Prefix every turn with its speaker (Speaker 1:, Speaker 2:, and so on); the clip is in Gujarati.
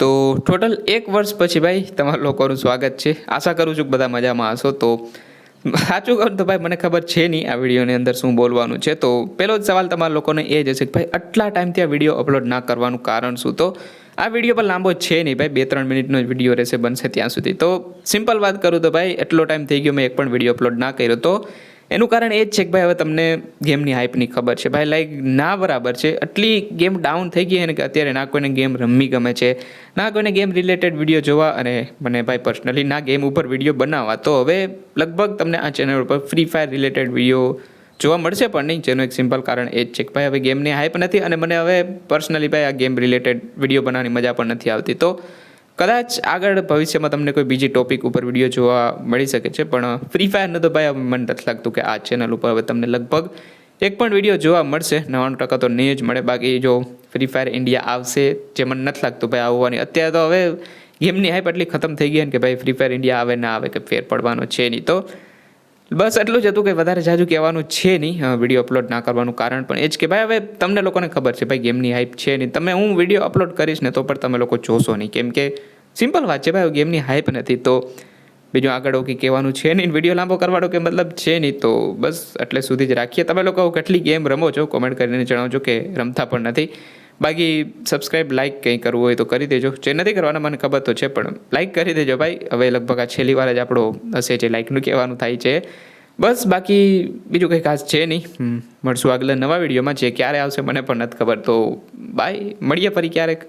Speaker 1: તો ટોટલ એક વર્ષ પછી ભાઈ તમારા લોકોનું સ્વાગત છે. આશા કરું છું કે બધા મજામાં હશો. તો સાચું કહું તો ભાઈ મને ખબર છે નહીં આ વિડીયોની અંદર શું બોલવાનું છે. તો પહેલો જ સવાલ તમારા લોકોને એ જ હશે કે ભાઈ આટલા ટાઈમથી આ વીડિયો અપલોડ ના કરવાનું કારણ શું? તો આ વીડિયો પણ લાંબો છે નહીં ભાઈ. બે ત્રણ મિનિટનો જ વીડિયો રહેશે, બનશે ત્યાં સુધી. તો સિમ્પલ વાત કરું તો ભાઈ, એટલો ટાઈમ થઈ ગયો મેં એક પણ વીડિયો અપલોડ ના કર્યો. તો એનું કારણ એ જ છે કે ભાઈ હવે તમને ગેમની હાઇપની ખબર છે. ભાઈ લાઈક ના બરાબર છે. આટલી ગેમ ડાઉન થઈ ગઈ અને કે અત્યારે ના કોઈને ગેમ રમવી ગમે છે. ના કોઈને ગેમ રિલેટેડ વીડિયો જોવા અને મને ભાઈ પર્સનલી ના ગેમ ઉપર વીડિયો બનાવવા. તો હવે લગભગ તમને આ ચેનલ ઉપર ફ્રી ફાયર રિલેટેડ વીડિયો જોવા મળશે પણ નહીં. જેનું એક સિમ્પલ કારણ એ જ છે કે ભાઈ હવે ગેમની હાઇપ નથી અને મને હવે પર્સનલી ભાઈ આ ગેમ રિલેટેડ વીડિયો બનાવવાની મજા પણ નથી આવતી. તો કદાચ આગળ ભવિષ્યમાં તમને કોઈ બીજી ટોપિક ઉપર વીડિયો જોવા મળી શકે છે, પણ ફ્રી ફાયરનું તો ભાઈ મને નથી લાગતું કે આ ચેનલ ઉપર હવે તમને લગભગ એક પણ વીડિયો જોવા મળશે. નવ્વાણું ટકા તો નહીં જ મળે. બાકી જો ફ્રી ફાયર ઇન્ડિયા આવશે, જે મને નથી લાગતું ભાઈ આવવાની. અત્યારે તો હવે ગેમની હાઈપ એટલી ખતમ થઈ ગઈ ને કે ભાઈ ફ્રી ફાયર ઇન્ડિયા આવે ના આવે કે ફેર પડવાનો છે નહીં, તો બસ એટલું જ હતું કે વધારે જાજુ કહેવાનું છે નહીં. વીડિયો અપલોડ ના કરવાનું કારણ પણ એ જ કે ભાઈ હવે તમને લોકોને ખબર છે ભાઈ ગેમની હાઈપ છે નહીં. તમે હું વીડિયો અપલોડ કરીશ ને તો પણ તમે લોકો જોશો નહીં. કેમ કે સિમ્પલ વાત છે ભાઈ ગેમની હાઈપ નથી તો બીજું આગળ કંઈ કહેવાનું છે નહીં? વીડિયો લાંબો કરવાનો કે મતલબ છે નહીં તો બસ એટલે સુધી જ રાખીએ. તમે લોકો કેટલી ગેમ રમો છો? કોમેન્ટ કરીને જણાવજો કે રમતા પણ નથી. બાકી સબસ્ક્રાઈબ લાઇક કંઈ કરવું હોય તો કરી દેજો. જે નથી કરવાના મને ખબર તો છે, પણ લાઇક કરી દેજો ભાઈ. હવે લગભગ આ છેલ્લી વાર જ આપણો હશે જે લાઇકનું કહેવાનું થાય છે. બસ બાકી બીજું કંઈ ખાસ છે નહીં. મળશું આગલા નવા વિડીયોમાં જે ક્યારે આવશે મને પણ નથી ખબર તો બાય મળીએ ફરી ક્યારેક.